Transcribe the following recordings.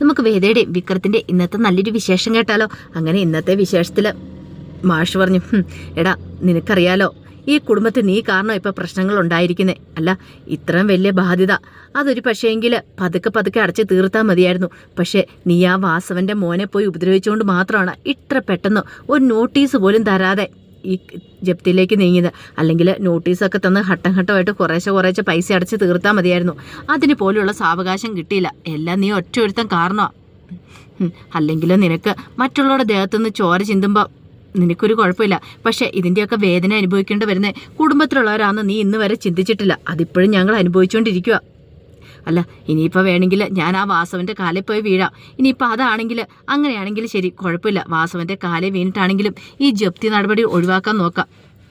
നമുക്ക് വേദയുടെയും വിക്രത്തിന്റെ ഇന്നത്തെ നല്ലൊരു വിശേഷം കേട്ടാലോ? അങ്ങനെ ഇന്നത്തെ വിശേഷത്തിൽ മാഷ് പറഞ്ഞു എടാ നിനക്കറിയാലോ ഈ കുടുംബത്തിൽ നീ കാരണം ഇപ്പൊ പ്രശ്നങ്ങൾ ഉണ്ടായിരിക്കുന്നേ? അല്ല ഇത്രയും വലിയ ബാധ്യത. അതൊരു പക്ഷേങ്കിൽ പതുക്കെ പതുക്കെ അടച്ച് തീർത്താൽ മതിയായിരുന്നു. പക്ഷേ നീ ആ വാസവന്റെ മോനെ പോയി ഉപദ്രവിച്ചുകൊണ്ട് മാത്രമാണ് ഇത്ര പെട്ടെന്ന് ഒരു നോട്ടീസ് പോലും തരാതെ ഈ ജപ്തിയിലേക്ക് നീങ്ങിയത്. അല്ലെങ്കിൽ നോട്ടീസൊക്കെ തന്ന് ഘട്ടം ഘട്ടമായിട്ട് കുറേശ്ശെ കുറേശ്ശെ പൈസ അടച്ച് തീർത്താൽ മതിയായിരുന്നു. അതിന് പോലെയുള്ള സാവകാശം കിട്ടിയില്ല. എല്ലാം നീ ഒറ്റ ഒരുത്തം കാരണമാണ് അല്ലെങ്കിൽ നിനക്ക് മറ്റുള്ളവരുടെ ദേഹത്തുനിന്ന് ചോര ചിന്തുമ്പോൾ നിനക്കൊരു കുഴപ്പമില്ല. പക്ഷേ ഇതിന്റെയൊക്കെ വേദന അനുഭവിക്കേണ്ടി വരുന്ന കുടുംബത്തിലുള്ളവരാണെന്ന് നീ ഇന്ന് വരെ ചിന്തിച്ചിട്ടില്ല. അതിപ്പോഴും ഞങ്ങൾ അനുഭവിച്ചുകൊണ്ടിരിക്കുക അല്ല ഇനിയിപ്പോൾ വേണമെങ്കിൽ ഞാൻ ആ വാസവന്റെ കാലിൽ പോയി വീഴാം. ഇനിയിപ്പോൾ അതാണെങ്കിൽ അങ്ങനെയാണെങ്കിൽ ശരി കുഴപ്പമില്ല. വാസവന്റെ കാലിൽ വീണിട്ടാണെങ്കിലും ഈ ജപ്തി നടപടി ഒഴിവാക്കാൻ നോക്കാം.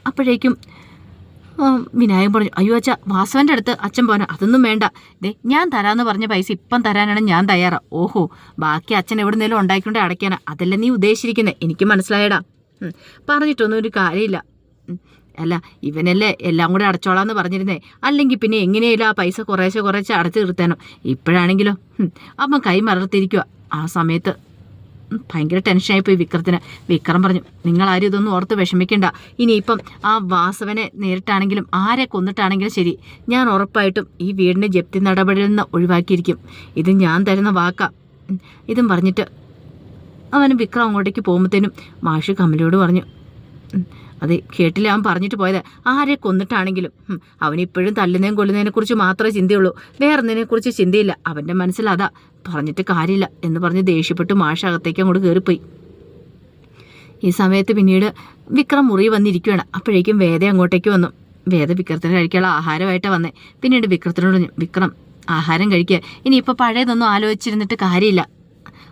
അപ്പോഴേക്കും വിനായകൻ പറഞ്ഞു അയ്യോ അച്ഛ വാസവന്റെ അടുത്ത് അച്ഛൻ പോന അതൊന്നും വേണ്ട. ദേ ഞാൻ തരാമെന്ന് പറഞ്ഞ പൈസ ഇപ്പം തരാനാണ് ഞാൻ തയ്യാറാ. ഓഹോ ബാക്കി അച്ഛൻ എവിടെ എവിടുന്നേലും ഉണ്ടാക്കിക്കൊണ്ട് അടയ്ക്കാനാ. അതല്ല നീ ഉദ്ദേശിച്ചിരിക്കുന്നത് എനിക്ക് മനസ്സിലായടാ. പറഞ്ഞിട്ടൊന്നും ഒരു കാര്യമില്ല. അല്ല ഇവനല്ലേ എല്ലാം കൂടെ അടച്ചോളാന്ന് പറഞ്ഞിരുന്നേ. അല്ലെങ്കിൽ പിന്നെ എങ്ങനെയല്ല ആ പൈസ കുറേശ്ശെ കുറേശ്ശെ അടച്ചു തീർത്താനോ. ഇപ്പോഴാണെങ്കിലോ അമ്മ അവൻ കൈ മറർത്തിരിക്കുക ആ സമയത്ത് ഭയങ്കര ടെൻഷനായിപ്പോയി വിക്രത്തിന്. വിക്രം പറഞ്ഞു നിങ്ങളാരും ഇതൊന്നും ഓർത്ത് വിഷമിക്കണ്ട. ഇനിയിപ്പം ആ വാസവനെ നേരിട്ടാണെങ്കിലും ആരെ കൊന്നിട്ടാണെങ്കിലും ശരി. ഞാൻ ഉറപ്പായിട്ടും ഈ വീടിന്റെ ജപ്തി നടപടിയിൽ നിന്ന് ഒഴിവാക്കിയിരിക്കും. ഇത് ഞാൻ തരുന്ന വാക്ക. ഇതും പറഞ്ഞിട്ട് അവന് വിക്രം അങ്ങോട്ടേക്ക് പോകുമ്പോഴത്തേനും മാഷ് കമലിയോട് പറഞ്ഞു അത് കേട്ടില്ല അവൻ പറഞ്ഞിട്ട് പോയത്. ആരെ കൊന്നിട്ടാണെങ്കിലും. അവനിപ്പോഴും കൊല്ലുന്നതിനെ കുറിച്ച് മാത്രമേ ചിന്തയുള്ളൂ. വേറൊന്നിനെ കുറിച്ച് ചിന്തയില്ല. അവന്റെ മനസ്സിൽ അതാ. പറഞ്ഞിട്ട് കാര്യമില്ല എന്ന് പറഞ്ഞ് ദേഷ്യപ്പെട്ട് മാഷ അകത്തേക്ക് അങ്ങോട്ട് കയറിപ്പോയി ഈ സമയത്ത് പിന്നീട് വിക്രം മുറി വന്നിരിക്കുകയാണ് അപ്പോഴേക്കും വേദ അങ്ങോട്ടേക്ക് വന്നു. വേദ വിക്രത്തിന് കഴിക്കാനുള്ള ആഹാരമായിട്ടാണ് വന്നേ. പിന്നീട് വിക്രത്തിനോട് വിക്രം ആഹാരം കഴിക്കുക ഇനിയിപ്പോൾ പഴയതൊന്നും ആലോചിച്ചിരുന്നിട്ട് കാര്യമില്ല.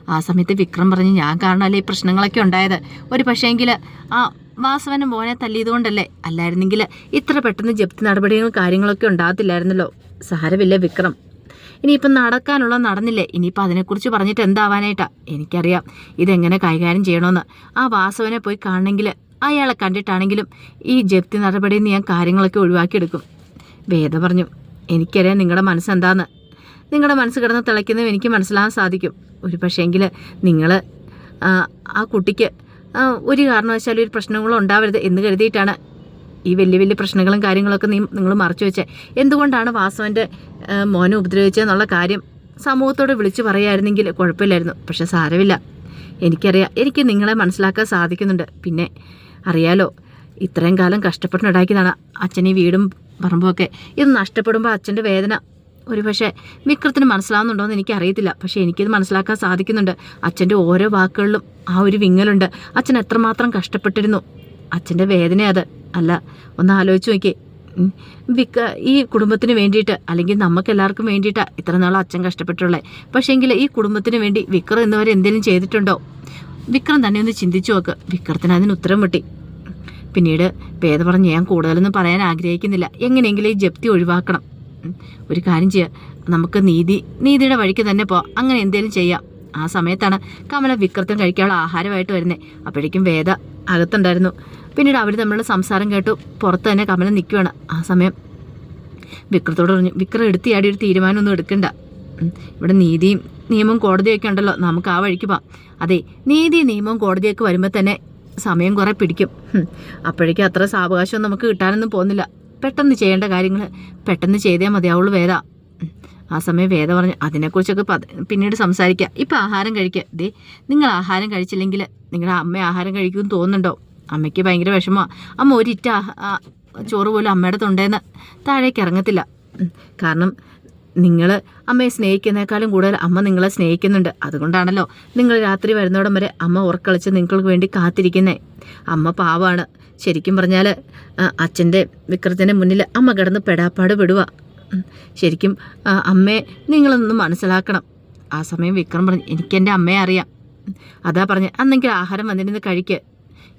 ആ സമയത്ത് വിക്രം പറഞ്ഞ് ഞാൻ കാരണമല്ലേ ഈ പ്രശ്നങ്ങളൊക്കെ ഉണ്ടായത്? ഒരു പക്ഷേങ്കിൽ ആ വാസവന് മോനെ തല്ലിയതുകൊണ്ടല്ലേ? അല്ലായിരുന്നെങ്കിൽ ഇത്ര പെട്ടെന്ന് ജപ്തി നടപടികളും കാര്യങ്ങളൊക്കെ ഉണ്ടാകത്തില്ലായിരുന്നല്ലോ. സാരമില്ല വിക്രം. ഇനിയിപ്പം നടക്കാനുള്ള നടന്നില്ലേ? ഇനിയിപ്പോൾ അതിനെക്കുറിച്ച് പറഞ്ഞിട്ട് എന്താവാനായിട്ടാ? എനിക്കറിയാം. ഇതെങ്ങനെ കൈകാര്യം ചെയ്യണമെന്ന് ആ വാസവനെ പോയി കാണണമെങ്കിൽ അയാളെ കണ്ടിട്ടാണെങ്കിലും ഈ ജപ്തി നടപടിയിൽ നിന്ന് ഞാൻ കാര്യങ്ങളൊക്കെ ഒഴിവാക്കിയെടുക്കും. വേദ പറഞ്ഞു എനിക്കറിയാം നിങ്ങളുടെ മനസ്സെന്താന്ന്. നിങ്ങളുടെ മനസ്സ് കിടന്ന് തിളയ്ക്കുന്നതും എനിക്ക് മനസ്സിലാകാൻ സാധിക്കും. ഒരു പക്ഷേങ്കിൽ നിങ്ങൾ ആ കുട്ടിക്ക് ഒരു കാരണവശാലും ഒരു പ്രശ്നങ്ങളും ഉണ്ടാവരുത് എന്ന് കരുതിയിട്ടാണ് ഈ വലിയ വലിയ പ്രശ്നങ്ങളും കാര്യങ്ങളൊക്കെ നീ നിങ്ങൾ മറച്ചു വെച്ചേ. എന്തുകൊണ്ടാണ് വാസവന്റെ മോനെ ഉപദ്രവിച്ചതെന്നുള്ള കാര്യം സമൂഹത്തോട് വിളിച്ചു പറയായിരുന്നെങ്കിൽ കുഴപ്പമില്ലായിരുന്നു. പക്ഷെ സാരമില്ല. എനിക്കറിയാം എനിക്ക് നിങ്ങളെ മനസ്സിലാക്കാൻ സാധിക്കുന്നുണ്ട്. പിന്നെ അറിയാലോ ഇത്രയും കാലം കഷ്ടപ്പെട്ടുണ്ടാക്കിയതാണ് അച്ഛൻ ഈ വീടും പറമ്പൊക്കെ ഇത് നഷ്ടപ്പെടുമ്പോൾ അച്ഛന്റെ വേദന ഒരു പക്ഷേ വിക്രത്തിന് മനസ്സിലാവുന്നുണ്ടോ എന്ന് എനിക്കറിയത്തില്ല. പക്ഷേ എനിക്കിത് മനസ്സിലാക്കാൻ സാധിക്കുന്നുണ്ട്. അച്ഛന്റെ ഓരോ വാക്കുകളിലും ആ ഒരു വിങ്ങലുണ്ട്. അച്ഛൻ എത്രമാത്രം കഷ്ടപ്പെട്ടിരുന്നു. അച്ഛന്റെ വേദന അത്. അല്ല ഒന്ന് ആലോചിച്ച് നോക്കിയേ. വിക്ക ഈ കുടുംബത്തിന് വേണ്ടിയിട്ട് അല്ലെങ്കിൽ നമുക്ക് എല്ലാവർക്കും വേണ്ടിയിട്ടാണ് ഇത്ര നാളും അച്ഛൻ കഷ്ടപ്പെട്ടുള്ളത് പക്ഷേങ്കിൽ ഈ കുടുംബത്തിന് വേണ്ടി വിക്രം ഇന്നുവരെ എന്തെങ്കിലും ചെയ്തിട്ടുണ്ടോ? വിക്രം തന്നെ ഒന്ന് ചിന്തിച്ചു നോക്ക്. വിക്രത്തിന് അതിന് ഉത്തരം കിട്ടി. പിന്നീട് പേദ പറഞ്ഞ് ഞാൻ കൂടുതലൊന്നും പറയാൻ ആഗ്രഹിക്കുന്നില്ല. എങ്ങനെയെങ്കിലും ഈ ജപ്തി ഒഴിവാക്കണം. ഒരു കാര്യം ചെയ്യാം. നമുക്ക് നീതി നീതിയുടെ വഴിക്ക് തന്നെ പോ അങ്ങനെ എന്തേലും ചെയ്യാം. ആ സമയത്താണ് കമല വിക്രത്തം കഴിക്കാനുള്ള ആഹാരമായിട്ട് വരുന്നത് അപ്പോഴേക്കും വേദ അകത്തുണ്ടായിരുന്നു. പിന്നീട് അവർ തമ്മിലുള്ള സംസാരം കേട്ടു. പുറത്ത് തന്നെ കമല നിൽക്കുകയാണ് ആ സമയം വിക്രത്തോട് പറഞ്ഞു വിക്രം എടുത്തിയാടി ഒരു തീരുമാനമൊന്നും എടുക്കണ്ട. ഇവിടെ നീതിയും നിയമവും കോടതിയൊക്കെ ഉണ്ടല്ലോ. നമുക്ക് ആ വഴിക്ക് പോവാം. അതെ നീതി നിയമവും കോടതിയൊക്കെ വരുമ്പോൾ തന്നെ സമയം കുറേ പിടിക്കും. അപ്പോഴേക്കും അത്ര സാവകാശം നമുക്ക് കിട്ടാനൊന്നും പോകുന്നില്ല. പെട്ടെന്ന് ചെയ്യേണ്ട കാര്യങ്ങൾ പെട്ടെന്ന് ചെയ്തേ മതിയാവുള്ളൂ വേദ. ആ സമയം വേദ പറഞ്ഞു അതിനെക്കുറിച്ചൊക്കെ പിന്നീട് സംസാരിക്കാം. ഇപ്പം ആഹാരം കഴിക്കുക ദേ നിങ്ങൾ ആഹാരം കഴിച്ചില്ലെങ്കിൽ നിങ്ങളുടെ അമ്മ ആഹാരം കഴിക്കുമെന്ന് തോന്നുന്നുണ്ടോ? അമ്മയ്ക്ക് ഭയങ്കര വിഷമമാണ് അമ്മ ഒരിറ്റ ചോറ് പോലും അമ്മയുടെ തൊണ്ടേന്ന് താഴേക്ക് ഇറങ്ങത്തില്ല. കാരണം നിങ്ങൾ അമ്മയെ സ്നേഹിക്കുന്നേക്കാളും കൂടുതൽ അമ്മ നിങ്ങളെ സ്നേഹിക്കുന്നുണ്ട്. അതുകൊണ്ടാണല്ലോ നിങ്ങൾ രാത്രി വരുന്നോടം വരെ അമ്മ ഉറക്കളിച്ച് നിങ്ങൾക്ക് വേണ്ടി കാത്തിരിക്കുന്നേ. അമ്മ പാവാണ്. ശരിക്കും പറഞ്ഞാൽ അച്ഛന്റെ വിക്രത്തിന്റെ മുന്നിൽ അമ്മ കിടന്ന് പെടാപ്പാട് വിടുക ശരിക്കും അമ്മയെ നിങ്ങളൊന്ന് മനസ്സിലാക്കണം. ആ സമയം വിക്രം പറഞ്ഞു എനിക്കെന്റെ അമ്മയെ അറിയാം. അതാ പറഞ്ഞ് അന്നെങ്കിൽ ആഹാരം വന്നിരുന്ന് കഴിക്ക്.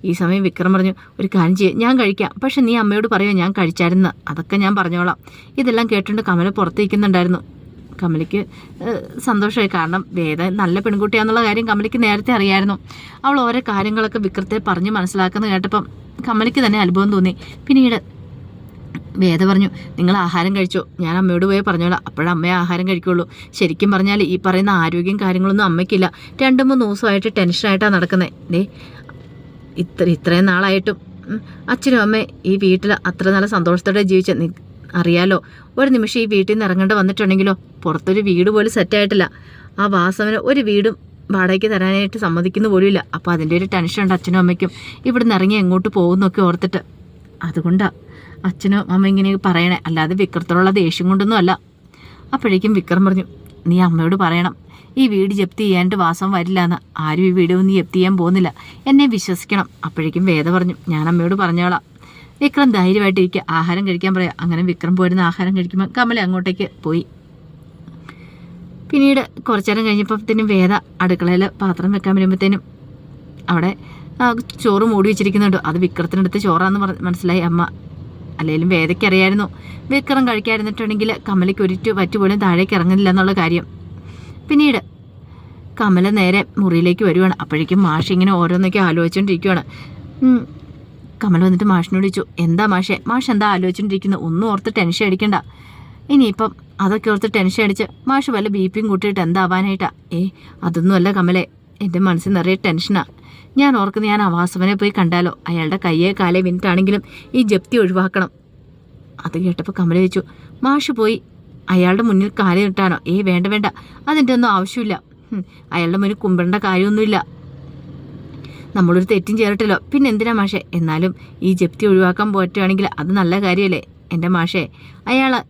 ഈ സമയം വിക്രം പറഞ്ഞു ഒരു കാര്യം ചെയ്യാം ഞാൻ കഴിക്കാം. പക്ഷെ നീ അമ്മയോട് പറയോ ഞാൻ കഴിച്ചായിരുന്നു. അതൊക്കെ ഞാൻ പറഞ്ഞോളാം. ഇതെല്ലാം കേട്ടുകൊണ്ട് കമല പുറത്തേക്കുന്നുണ്ടായിരുന്നു കമലിക്ക് സന്തോഷമായി. കാരണം വേദ നല്ല പെൺകുട്ടിയാന്നുള്ള കാര്യം കമലിക്ക് നേരത്തെ അറിയായിരുന്നു. അവൾ ഓരോ കാര്യങ്ങളൊക്കെ വിക്രത്തെ പറഞ്ഞ് മനസ്സിലാക്കുന്ന കേട്ടപ്പം കമലിക്ക് തന്നെ അനുഭവം തോന്നി. പിന്നീട് വേദ പറഞ്ഞു നിങ്ങൾ ആഹാരം കഴിച്ചോ? ഞാൻ അമ്മയോട് പോയി പറഞ്ഞോളാം. അപ്പോഴേ അമ്മയെ ആഹാരം കഴിക്കുള്ളൂ. ശരിക്കും പറഞ്ഞാൽ ഈ പറയുന്ന ആരോഗ്യം കാര്യങ്ങളൊന്നും അമ്മയ്ക്കില്ല. രണ്ട് മൂന്ന് ദിവസമായിട്ട് ടെൻഷനായിട്ടാണ് നടക്കുന്നത് ദേ ഇത്ര ഇത്രയും നാളായിട്ടും അച്ഛനും അമ്മ ഈ വീട്ടിൽ അത്ര നല്ല സന്തോഷത്തോടെ ജീവിച്ച അറിയാലോ? ഒരു നിമിഷം ഈ വീട്ടിൽ നിന്ന് ഇറങ്ങേണ്ടി വന്നിട്ടുണ്ടെങ്കിലോ? പുറത്തൊരു വീട് പോലും സെറ്റായിട്ടില്ല ആ വാസവന് ഒരു വീടും വാടകയ്ക്ക് തരാനായിട്ട് സമ്മതിക്കുന്ന പോലുമില്ല. അപ്പോൾ അതിന്റെ ഒരു ടെൻഷൻ ഉണ്ട് അച്ഛനും അമ്മയ്ക്കും. ഇവിടെ നിന്ന് ഇറങ്ങി എങ്ങോട്ട് പോകുന്നൊക്കെ ഓർത്തിട്ട്. അതുകൊണ്ടാണ് അച്ഛനും അമ്മ ഇങ്ങനെ പറയണേ. അല്ലാതെ വിക്രത്തോടുള്ള ദേഷ്യം കൊണ്ടൊന്നും അല്ല അപ്പോഴേക്കും വിക്രം പറഞ്ഞു നീ അമ്മയോട് പറയണം. ഈ വീട് ജപ്തി ചെയ്യാനിട്ട് വാസം വരില്ല എന്ന് ആരും ഈ വീട് ഒന്നും ജപ്തി ചെയ്യാൻ പോകുന്നില്ല. എന്നെ വിശ്വസിക്കണം. അപ്പോഴേക്കും വേദ പറഞ്ഞു ഞാൻ അമ്മയോട് പറഞ്ഞോളാം. വിക്രം ധൈര്യമായിട്ടിരിക്കുക ആഹാരം കഴിക്കാൻ പറയാം. അങ്ങനെ വിക്രം പോരുന്ന ആഹാരം കഴിക്കുമ്പോൾ കമല അങ്ങോട്ടേക്ക് പോയി. പിന്നീട് കുറച്ചു നേരം കഴിഞ്ഞപ്പോഴത്തേനും വേദ അടുക്കളയിൽ പാത്രം വെക്കാൻ വരുമ്പോഴത്തേനും അവിടെ ചോറ് മൂടി വെച്ചിരിക്കുന്നുണ്ട്. അത് വിക്രത്തിനടുത്ത് ചോറാന്ന് പറ മനസ്സിലായി. അമ്മ അല്ലെങ്കിലും വേദയ്ക്കറിയായിരുന്നു വിക്രം കഴിക്കാതിരുന്നിട്ടുണ്ടെങ്കിൽ കമലയ്ക്ക് ഒരിറ്റു പറ്റുപോലും താഴേക്ക് ഇറങ്ങുന്നില്ല എന്നുള്ള കാര്യം. പിന്നീട് കമല നേരെ മുറിയിലേക്ക് വരുവാണ്. അപ്പോഴേക്കും മാഷ് ഇങ്ങനെ ഓരോന്നൊക്കെ ആലോചിച്ചുകൊണ്ടിരിക്കുവാണ് കമൽ വന്നിട്ട് മാഷിനോട് ചോദിച്ചു എന്താ മാഷെ? മാഷ് എന്താ ആലോചിച്ചുകൊണ്ടിരിക്കുന്നത് ഒന്നും ഓർത്ത് ടെൻഷൻ അടിക്കണ്ട. ഇനിയിപ്പം അതൊക്കെ ഓർത്ത് ടെൻഷൻ അടിച്ച് മാഷ് വല്ല ബി പിയും കൂട്ടിയിട്ട് എന്താവാനായിട്ടാ? ഏ അതൊന്നുമല്ല കമലേ. എന്റെ മനസ്സിൽ നിറയെ ടെൻഷനാ. ഞാൻ ഓർക്കുന്ന ഞാൻ അവാസവനെ പോയി കണ്ടാലോ? അയാളുടെ കയ്യെ കാലേ മിനിറ്റാണെങ്കിലും ഈ ജപ്തി ഒഴിവാക്കണം. അത് കേട്ടപ്പോൾ കമല ചോദിച്ചു മാഷ് പോയി. അയാളുടെ മുന്നിൽ കാലി ഇട്ടാനോ? ഏ വേണ്ട വേണ്ട. അതിന്റെ ഒന്നും ആവശ്യമില്ല. അയാളുടെ മുന്നിൽ കുമ്പിടേണ്ട കാര്യമൊന്നുമില്ല. നമ്മളൊരു തെറ്റും ചേർട്ടില്ലോ പിന്നെ എന്തിനാ മാഷേ? എന്നാലും ഈ ജപ്തി ഒഴിവാക്കാൻ പറ്റുവാണെങ്കിൽ അത് നല്ല കാര്യമല്ലേ എന്റെ മാഷേ അയാൾ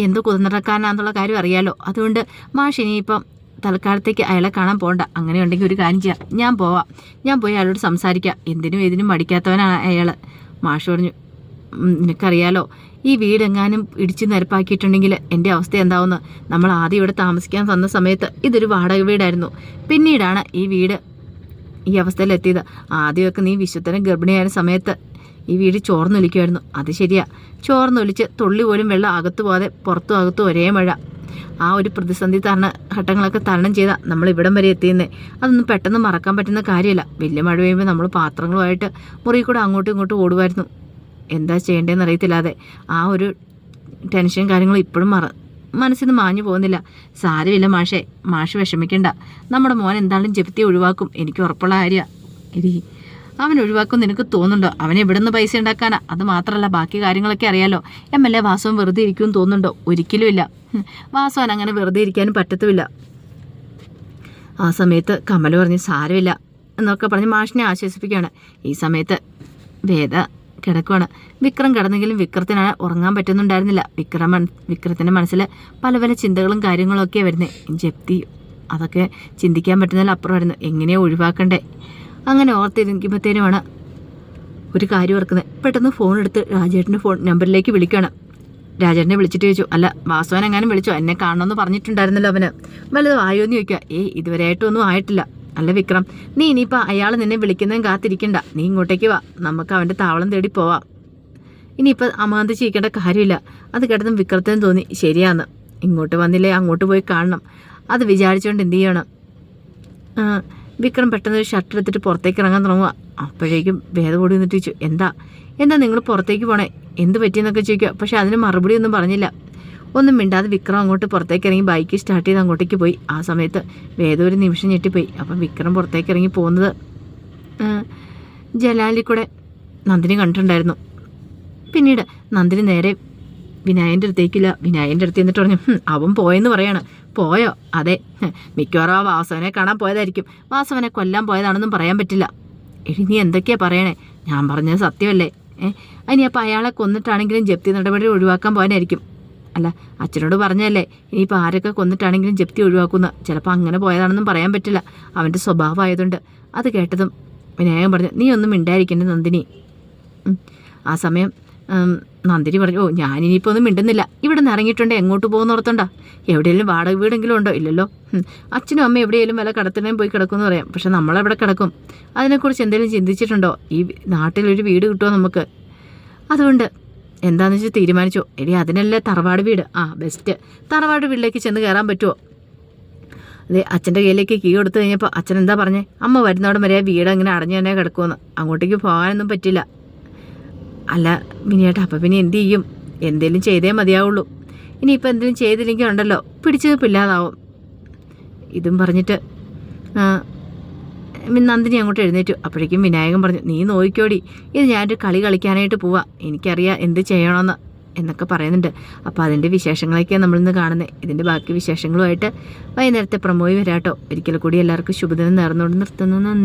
എന്ത് കുതിർന്നിറക്കാനാന്നുള്ള കാര്യം അറിയാലോ? അതുകൊണ്ട് മാഷ് ഇനിയിപ്പം തൽക്കാലത്തേക്ക് അയാളെ കാണാൻ പോകണ്ട അങ്ങനെ ഉണ്ടെങ്കിൽ ഒരു കാര്യം ചെയ്യാം. ഞാൻ പോവാം. ഞാൻ പോയി അയാളോട് സംസാരിക്കാം. എന്തിനും ഏതിനും മടിക്കാത്തവനാണ് അയാൾ മാഷ് പറഞ്ഞു നിനക്കറിയാലോ ഈ വീടെങ്ങാനും ഇടിച്ച് നിരപ്പാക്കിയിട്ടുണ്ടെങ്കിൽ എന്റെ അവസ്ഥ എന്താവുമെന്ന് നമ്മൾ ആദ്യം ഇവിടെ താമസിക്കാൻ വന്ന സമയത്ത് ഇതൊരു വാടക വീടായിരുന്നു. പിന്നീടാണ് ഈ വീട് ഈ അവസ്ഥയിലെത്തിയത്. ആദ്യമൊക്കെ നീ വിശ്വത്തിന് ഗർഭിണിയായ സമയത്ത് ഈ വീട് ചോർന്നൊലിക്കുമായിരുന്നു അത് ശരിയാ. ചോർന്നൊലിച്ച് തുള്ളി പോലും വെള്ളം അകത്തു പോകാതെ പുറത്തും അകത്തും ഒരേ മഴ. ആ ഒരു പ്രതിസന്ധി തരണ ഘട്ടങ്ങളൊക്കെ തരണം ചെയ്താൽ നമ്മൾ ഇവിടം വരെ എത്തിയെന്നേ. അതൊന്നും പെട്ടെന്ന് മറക്കാൻ പറ്റുന്ന കാര്യമല്ല. വലിയ മഴ പെയ്യുമ്പോൾ നമ്മൾ പാത്രങ്ങളുമായിട്ട് മുറി കൂടെ അങ്ങോട്ടും ഇങ്ങോട്ടും ഓടുമായിരുന്നു. എന്താ ചെയ്യേണ്ടതെന്ന് അറിയത്തില്ലാതെ ആ ഒരു ടെൻഷൻ കാര്യങ്ങളും ഇപ്പോഴും മറ മനസ്സിൽ നിന്ന് മാഞ്ഞു പോകുന്നില്ല. സാരമില്ല മാഷേ. മാഷ് വിഷമിക്കണ്ട. നമ്മുടെ മോൻ എന്തായാലും ജപ്തി ഒഴിവാക്കും. എനിക്ക് ഉറപ്പുള്ള കാര്യമാണ് എടി അവൻ ഒഴിവാക്കും നിനക്ക് തോന്നുന്നുണ്ടോ? അവൻ ഇവിടെ നിന്ന് പൈസ ഉണ്ടാക്കാനാ. അത് മാത്രമല്ല ബാക്കി കാര്യങ്ങളൊക്കെ അറിയാലോ. എം എൽ എ വാസവൻ വെറുതെ ഇരിക്കും തോന്നുന്നുണ്ടോ? ഒരിക്കലും ഇല്ല. വാസവൻ അങ്ങനെ വെറുതെ ഇരിക്കാനും പറ്റത്തുമില്ല. ആ സമയത്ത് കമൽ പറഞ്ഞ് സാരമില്ല എന്നൊക്കെ പറഞ്ഞ് മാഷിനെ ആശ്വസിപ്പിക്കുകയാണ്. ഈ സമയത്ത് വേദ കിടക്കുവാണ്. വിക്രം കിടന്നെങ്കിലും വിക്രത്തിനാണ് ഉറങ്ങാൻ പറ്റുന്നുണ്ടായിരുന്നില്ല. വിക്രം മൻ വിക്രത്തിന്റെ മനസ്സിൽ പല പല ചിന്തകളും കാര്യങ്ങളും ഒക്കെ വരുന്നത് ജപ്തി അതൊക്കെ ചിന്തിക്കാൻ പറ്റുന്നതിൽ അപ്പുറമായിരുന്നു എങ്ങനെയോ ഒഴിവാക്കണ്ടേ? അങ്ങനെ ഓർത്തിരിക്കുമ്പോഴത്തേനുമാണ് ഒരു കാര്യം ഓർക്കുന്നത് പെട്ടെന്ന് ഫോൺ എടുത്ത് രാജേട്ടന്റെ ഫോൺ നമ്പറിലേക്ക് വിളിക്കുകയാണ് രാജേട്ടനെ വിളിച്ചിട്ട് ചോദിച്ചു അല്ല വാസവൻ എങ്ങാനും വിളിച്ചോ? എന്നെ കാണണമെന്ന് പറഞ്ഞിട്ടുണ്ടായിരുന്നല്ലോ അവന്. വല്ലതും ആയോ? എന്ന് ചോദിക്കുക. ഏയ് ഇതുവരെയായിട്ടൊന്നും ആയിട്ടില്ല. അല്ല വിക്രം നീ ഇനിയിപ്പോൾ അയാൾ നിന്നെ വിളിക്കുന്നതും കാത്തിരിക്കണ്ട. നീ ഇങ്ങോട്ടേക്ക് വാ. നമുക്ക് അവന്റെ താവളം തേടി പോവാം. ഇനിയിപ്പോൾ അമാന്ത ചെയ്യിക്കേണ്ട കാര്യമില്ല. അത് കേട്ടതും വിക്രത്തിനും തോന്നി ശരിയാന്ന്. ഇങ്ങോട്ട് വന്നില്ലേ അങ്ങോട്ട് പോയി കാണണം. അത് വിചാരിച്ചുകൊണ്ട് എന്ത് ചെയ്യണം? വിക്രം പെട്ടെന്ന് ഒരു ഷർട്ട് എടുത്തിട്ട് പുറത്തേക്ക് ഇറങ്ങാൻ തുടങ്ങുക അപ്പോഴേക്കും ഭേദം കൂടി നിന്നിട്ട് ചോദിച്ചു എന്താ? എന്താ നിങ്ങൾ പുറത്തേക്ക് പോണേ? എന്ത് പറ്റിയെന്നൊക്കെ ചോദിക്കുക. പക്ഷേ അതിന് മറുപടി ഒന്നും പറഞ്ഞില്ല. ഒന്നും മിണ്ടാതെ വിക്രം അങ്ങോട്ട് പുറത്തേക്ക് ഇറങ്ങി ബൈക്ക് സ്റ്റാർട്ട് ചെയ്ത് അങ്ങോട്ടേക്ക് പോയി. ആ സമയത്ത് വേദം ഒരു നിമിഷം ഞെട്ടിപ്പോയി. അപ്പം വിക്രം പുറത്തേക്ക് ഇറങ്ങി പോകുന്നത് ജലാലി ജലാലിൽ കൂടെ നന്ദിനി കണ്ടിട്ടുണ്ടായിരുന്നു. പിന്നീട് നന്ദിനി നേരെ വിനായന്റെ അടുത്തേക്കില്ല. വിനായന്റെ അടുത്ത് എന്നിട്ട് പറഞ്ഞു അവൻ പോയെന്ന് പറയാണ്. പോയോ? അതെ. മിക്കവാറും ആ വാസവനെ കാണാൻ പോയതായിരിക്കും. വാസവനെ കൊല്ലാൻ പോയതാണെന്നും പറയാൻ പറ്റില്ല. എടി നീ എന്തൊക്കെയാ പറയണേ? ഞാൻ പറഞ്ഞത് സത്യമല്ലേ? ഏ അതിനി അപ്പം അയാളെ കൊന്നിട്ടാണെങ്കിലും ജപ്തി നടപടി ഒഴിവാക്കാൻ പോയതായിരിക്കും അല്ല അച്ഛനോട് പറഞ്ഞല്ലേ ഇനിയിപ്പോൾ ആരൊക്കെ കൊന്നിട്ടാണെങ്കിലും ജപ്തി ഒഴിവാക്കുന്ന. ചിലപ്പോൾ അങ്ങനെ പോയതാണെന്നും പറയാൻ പറ്റില്ല. അവന്റെ സ്വഭാവം ആയതുകൊണ്ട് അത് കേട്ടതും വിനായകൻ പറഞ്ഞു നീ ഒന്നും മിണ്ടായിരിക്കണ്ട നന്ദിനി. ആ സമയം നന്ദിനി പറഞ്ഞു ഓ ഞാനിനിയിപ്പോൾ ഒന്നും മിണ്ടുന്നില്ല. ഇവിടെ നിന്ന് ഇറങ്ങിയിട്ടുണ്ട്. എങ്ങോട്ട് പോകുന്ന ഓർത്തുണ്ടോ എവിടെയെങ്കിലും വാടക വീടെങ്കിലും ഉണ്ടോ? ഇല്ലല്ലോ. അച്ഛനും അമ്മയും എവിടെയെങ്കിലും വല്ല കടത്തിനേയും പോയി കിടക്കുമെന്ന് പറയാം. പക്ഷെ നമ്മളെവിടെ കിടക്കും? അതിനെക്കുറിച്ച് എന്തെങ്കിലും ചിന്തിച്ചിട്ടുണ്ടോ? ഈ നാട്ടിലൊരു വീട് കിട്ടുമോ നമുക്ക്? അതുകൊണ്ട് എന്താണെന്ന് വെച്ചാൽ തീരുമാനിച്ചു. എടി അതിനല്ലേ തറവാട് വീട്? ആ ബെസ്റ്റ് തറവാട് വീട്ടിലേക്ക് ചെന്ന് കയറാൻ പറ്റുമോ അതെ അച്ഛന്റെ കയ്യിലേക്ക് കീ കൊടുത്തു കഴിഞ്ഞപ്പോൾ അച്ഛൻ എന്താ പറഞ്ഞേ? അമ്മ വരുന്നവിടെ വരെ വീട് അങ്ങനെ അടഞ്ഞു തന്നെ കിടക്കുമെന്ന്. അങ്ങോട്ടേക്ക് പോകാനൊന്നും പറ്റില്ല. അല്ല മിനിയേട്ടാ അപ്പം പിന്നെ എന്ത് ചെയ്യും? എന്തേലും ചെയ്തേ മതിയാവുള്ളൂ. ഇനിയിപ്പോൾ എന്തെങ്കിലും ചെയ്തില്ലെങ്കിൽ ഉണ്ടല്ലോ പിടിച്ചു പിള്ളാതാവും ഇതും പറഞ്ഞിട്ട് നന്ദിനി അങ്ങോട്ട് എഴുന്നേറ്റു. അപ്പോഴേക്കും വിനായകൻ പറഞ്ഞു നീ നോക്കിക്കോടി ഇത് ഞാനൊരു കളി കളിക്കാനായിട്ട് പോവാ. എനിക്കറിയാം എന്ത് ചെയ്യണമെന്ന് എന്നൊക്കെ പറയുന്നുണ്ട്. അപ്പോൾ അതിന്റെ വിശേഷങ്ങളൊക്കെയാണ് നമ്മളിന്ന് കാണുന്നത് ഇതിന്റെ ബാക്കി വിശേഷങ്ങളുമായിട്ട് വൈകുന്നേരത്തെ പ്രമോയി വരാട്ടോ. ഒരിക്കൽ കൂടി എല്ലാവർക്കും ശുഭദിനം നേർന്നുകൊണ്ട് നിർത്തുന്നു. നന്ദി.